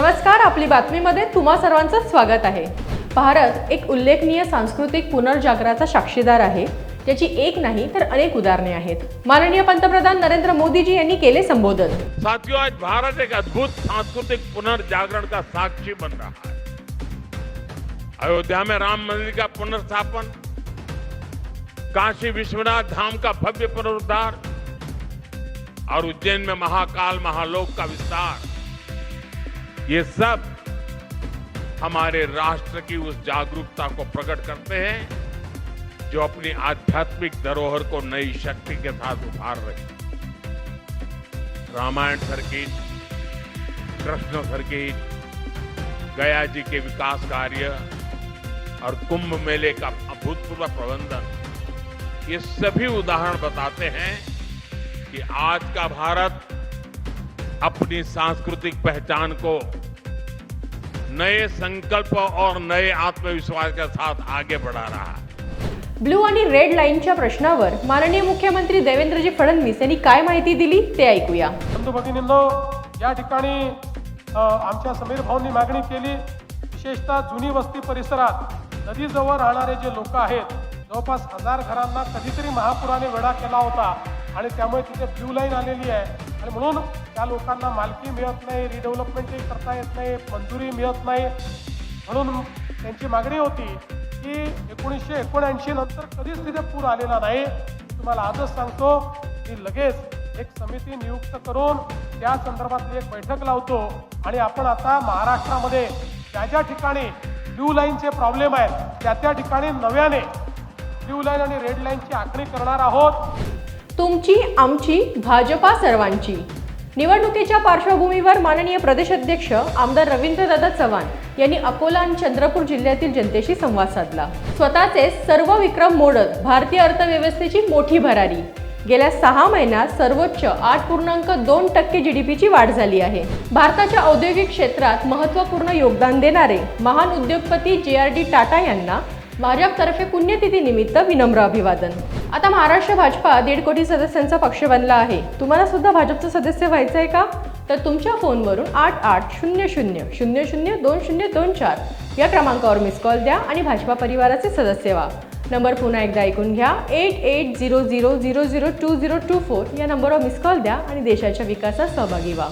नमस्कार आपली बातमीमध्ये तुम्हा सर्वांचं स्वागत आहे. भारत एक उल्लेखनीय सांस्कृतिक पुनर्जागराचा साक्षीदार आहे. त्याची एक नाही तर अनेक उदाहरणे आहेत. माननीय पंतप्रधान नरेंद्र मोदीजी यांनी केले संबोधन. साथियों आज भारत एक अद्भुत सांस्कृतिक पुनर्जागरण का साक्षी बन रहा है? अयोध्या में राम मंदिर का पुनर्स्थापन काशी विश्वनाथ धाम का भव्य पुनरुद्धार और उज्जैन में महाकाल महालोक का विस्तार। ये सब हमारे राष्ट्र की उस जागरूकता को प्रकट करते हैं, जो अपनी आध्यात्मिक धरोहर को नई शक्ति के साथ उभार रही है। रामायण सर्किट कृष्ण सर्किट गया जी के विकास कार्य और कुंभ मेले का अभूतपूर्व प्रबंधन, ये सभी उदाहरण बताते हैं कि आज का भारत अपनी सांस्कृतिक पहचान को नए संकल्प और नए आत्मविश्वास के साथ आगे बढ़ा रहा है। ब्लू आणि रेड लाईनच्या प्रश्नावर माननीय मुख्यमंत्री देवेंद्रजी फडणवीस यांनी काय माहिती दिली ते ऐकूया. बंधू भगिनींनो या ठिकाणी आमच्या समीर भाऊंनी मागणी केली. विशेषतः जुनी वस्ती परिसरात नदीजवळ राहणारे जे लोक आहेत जवळपास हजार घरांना कधीतरी महापुराने वेढा केला होता आणि त्यामुळे तिथे ब्ल्यू लाईन आलेली आहे. आणि म्हणून त्या लोकांना मालकी मिळत नाही रिडेव्हलपमेंटही करता येत नाही मंजुरी मिळत नाही. म्हणून त्यांची मागणी होती की एकोणीसशे एकोणऐंशी नंतर कधीच तिथे पूर आलेला नाही. तुम्हाला आजच सांगतो की लगेच एक समिती नियुक्त करून त्या संदर्भातली एक बैठक लावतो. आणि आपण आता महाराष्ट्रामध्ये ज्या ज्या ठिकाणी ब्ल्यू लाईनचे प्रॉब्लेम आहेत त्या त्या ठिकाणी नव्याने ब्ल्यू लाईन आणि रेड लाईनची आखणी करणार आहोत. तुमची आमची भाजपा सर्वांची. निवडणुकीच्या पार्श्वभूमीवर माननीय प्रदेशाध्यक्ष आमदार रवींद्रदादा चव्हाण यांनी अकोला आणि चंद्रपूर जिल्ह्यातील जनतेशी संवाद साधला. स्वतःचे सर्व विक्रम मोडत भारतीय अर्थव्यवस्थेची मोठी भरारी. गेल्या सहा महिन्यात सर्वोच्च आठ पूर्णांक दोन टक्के जी डी पीची वाढ झाली आहे. भारताच्या औद्योगिक क्षेत्रात महत्त्वपूर्ण योगदान देणारे महान उद्योगपती जे आर डी टाटा यांना भाजपतर्फे पुण्यतिथी निमित्त विनम्र अभिवादन. आता महाराष्ट्र भाजपा दीड कोटी सदस्यांचा पक्ष बनला आहे. तुम्हाला सुद्धा भाजपचं सदस्य व्हायचं आहे का? तर तुमच्या फोनवरून आठ आठ शून्य शून्य शून्य शून्य दोन शून्य दोन चार या क्रमांकावर मिस कॉल द्या आणि भाजपा परिवाराचे सदस्य व्हा. नंबर पुन्हा एकदा ऐकून घ्या. Eight eight zero zero zero zero two zero two four या नंबरवर मिस कॉल द्या आणि देशाच्या विकासात सहभागी व्हा.